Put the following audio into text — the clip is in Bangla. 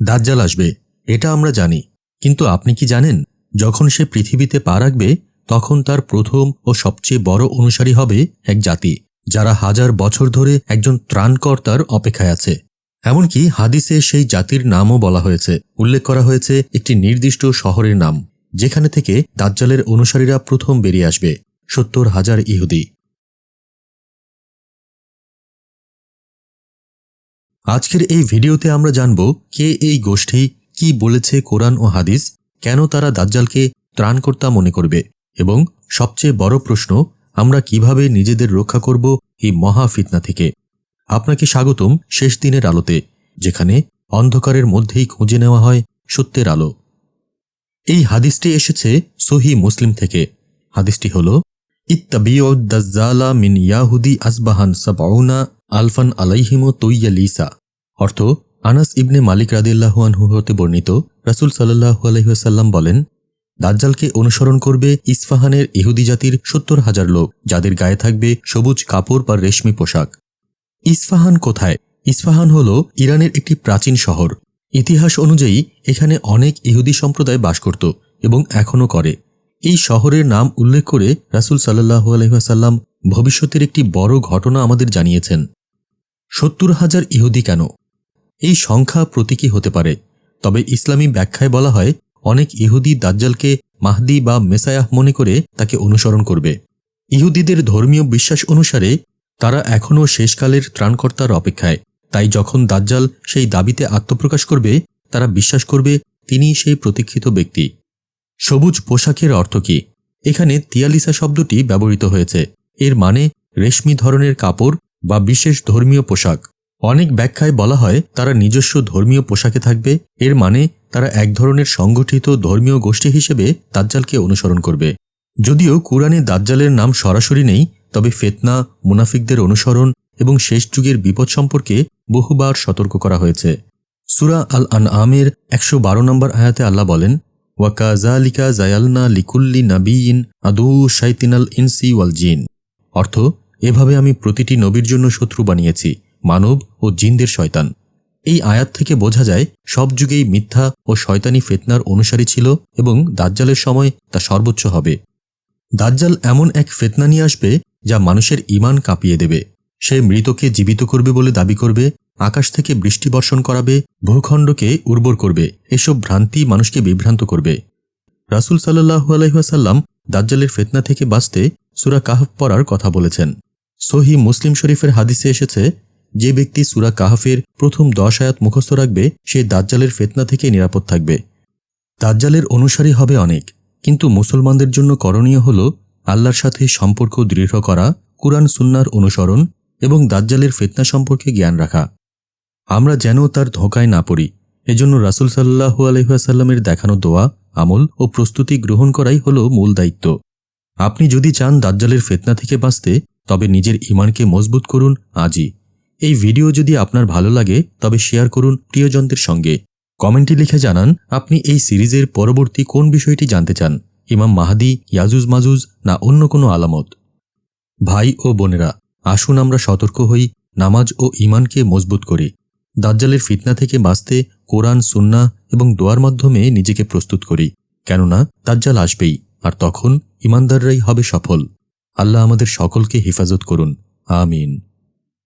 দাজ্জাল আসবে, এটা আমরা জানি। কিন্তু আপনি কি জানেন, যখন সে পৃথিবীতে পা রাখবে, তখন তার প্রথম ও সবচেয়ে বড় অনুসারী হবে এক জাতি, যারা হাজার বছর ধরে একজন ত্রাণকর্তার অপেক্ষায় আছে। এমনকি হাদিসে সেই জাতির নামও বলা হয়েছে। উল্লেখ করা হয়েছে একটি নির্দিষ্ট শহরের নাম, যেখানে থেকে দাজ্জালের অনুসারীরা প্রথম বেরিয়ে আসবে, সত্তর হাজার ইহুদি। আজকের এই ভিডিওতে আমরা জানব কে এই গোষ্ঠী, কি বলেছে কোরআন ও হাদিস, কেন তারা দাজ্জালকে ত্রাণকর্তা মনে করবে এবং সবচেয়ে বড় প্রশ্ন, আমরা কীভাবে নিজেদের রক্ষা করব এই মহা ফিতনা থেকে। আপনাকে স্বাগতম শেষ দিনের আলোতে, যেখানে অন্ধকারের মধ্যেই খুঁজে নেওয়া হয় সত্যের আলো। এই হাদিসটি এসেছে সহি মুসলিম থেকে। হাদিসটি হল ইত্তাবিউদ্দাজ্জালা মিন ইয়াহুদি আসবাহান সাবাউনা আলফান আলাইহিমো তৈয়া লিসা। অর্থ, আনাস ইবনে মালিক রাদিল্লাহুয়ানহু হতে বর্ণিত, রাসুল সাল্লাহু আলহিহাসাল্লাম বলেন, দাজ্জালকে অনুসরণ করবে ইস্ফাহানের ইহুদি জাতির সত্তর হাজার লোক, যাদের গায়ে থাকবে সবুজ কাপড় বা রেশমি পোশাক। ইস্ফাহান কোথায়? ইস্ফাহান হল ইরানের একটি প্রাচীন শহর। ইতিহাস অনুযায়ী, এখানে অনেক ইহুদি সম্প্রদায় বাস করত এবং এখনও করে। এই শহরের নাম উল্লেখ করে রাসুল সাল্লাহু আলহিহাসাল্লাম ভবিষ্যতের একটি বড় ঘটনা আমাদের জানিয়েছেন। সত্তর হাজার ইহুদি কেন? এই সংখ্যা প্রতীকী হতে পারে, তবে ইসলামী ব্যাখ্যায় বলা হয়, অনেক ইহুদি দাজ্জালকে মাহদি বা মেসায়াহ মনে করে তাকে অনুসরণ করবে। ইহুদিদের ধর্মীয় বিশ্বাস অনুসারে, তারা এখনও শেষকালের ত্রাণকর্তার অপেক্ষায়। তাই যখন দাজ্জাল সেই দাবিতে আত্মপ্রকাশ করবে, তারা বিশ্বাস করবে তিনি সেই প্রতীক্ষিত ব্যক্তি। সবুজ পোশাকের অর্থ কি? এখানে তিয়ালিসা শব্দটি ব্যবহৃত হয়েছে। এর মানে রেশমি ধরনের কাপড় বা বিশেষ ধর্মীয় পোশাক। অনেক ব্যাখ্যায় বলা হয়, তারা নিজস্ব ধর্মীয় পোশাকে থাকবে, এর মানে তারা এক ধরনের সংগঠিত ধর্মীয় গোষ্ঠী হিসেবে দাজ্জালকে অনুসরণ করবে। যদিও কুরআনে দাজ্জালের নাম সরাসরি নেই, তবে ফেতনা, মুনাফিকদের অনুসরণ এবং শেষ যুগের বিপদ সম্পর্কে বহুবার সতর্ক করা হয়েছে। সুরা আল আন আমের একশো বারো নম্বর আয়াতে আল্লাহ বলেন ওয়াকাজালিকা জায়ালনা লিকুল্লি নাবিইন আদু শাইতিনাল ইনসি ওয়াল জিন। অর্থ এভাবে আমি প্রতিটি নবীর জন্য শত্রু বানিয়েছি, মানব ও জিনদের শয়তান। এই আয়াত থেকে বোঝা যায়, সব যুগেই মিথ্যা ও শয়তানি ফেতনার অনুসারী ছিল এবং দাজ্জালের সময় তা সর্বোচ্চ হবে। দাজ্জাল এমন এক ফেতনা নিয়ে আসবে যা মানুষের ইমান কাঁপিয়ে দেবে। সে মৃতকে জীবিত করবে বলে দাবি করবে, আকাশ থেকে বৃষ্টি বর্ষণ করাবে, ভূখণ্ডকে উর্বর করবে, এসব ভ্রান্তি মানুষকে বিভ্রান্ত করবে। রাসুল সাল্লাহু আলহিহাসাল্লাম দাজ্জালের ফেতনা থেকে বাঁচতে সুরা কাহফ পড়ার কথা বলেছেন। সহি মুসলিম শরীফের হাদিসে এসেছে, যে ব্যক্তি সুরা কাহফের প্রথম দশ আয়াত মুখস্থ রাখবে, সে দাজ্জালের ফেতনা থেকে নিরাপদ থাকবে। দাজ্জালের অনুসারী হবে অনেক, কিন্তু মুসলমানদের জন্য করণীয় হল আল্লাহর সাথে সম্পর্ক দৃঢ় করা, কুরআন সুন্নার অনুসরণ এবং দাজ্জালের ফেতনা সম্পর্কে জ্ঞান রাখা। আমরা যেন তার ধোকায় না পড়ি, এজন্য রাসুল সাল্লাহু আলহাসাল্লামের দেখানো দোয়া, আমল ও প্রস্তুতি গ্রহণ করাই হল মূল দায়িত্ব। আপনি যদি চান দাজ্জালের ফেতনা থেকে বাঁচতে তবে নিজের ইমানকে মজবুত করুন আজই। এই ভিডিও যদি আপনার ভালো লাগে, তবে শেয়ার করুন প্রিয়জনদের সঙ্গে। কমেন্টে লিখে জানান, আপনি এই সিরিজের পরবর্তী কোন বিষয়টি জানতে চান? ইমাম মাহাদি, ইয়াজুজ মাজুজ, না অন্য কোনো আলামত? ভাই ও বোনেরা, আসুন আমরা সতর্ক হই, নামাজ ও ইমানকে মজবুত করি। দাজ্জালের ফিতনা থেকে বাঁচতে কোরআন, সুন্না এবং দোয়ার মাধ্যমে নিজেকে প্রস্তুত করি। কেননা, দাজ্জাল আসবেই, আর তখন ইমানদাররাই হবে সফল। আল্লাহ আমাদের সকলকে হেফাজত করুন। আমিন।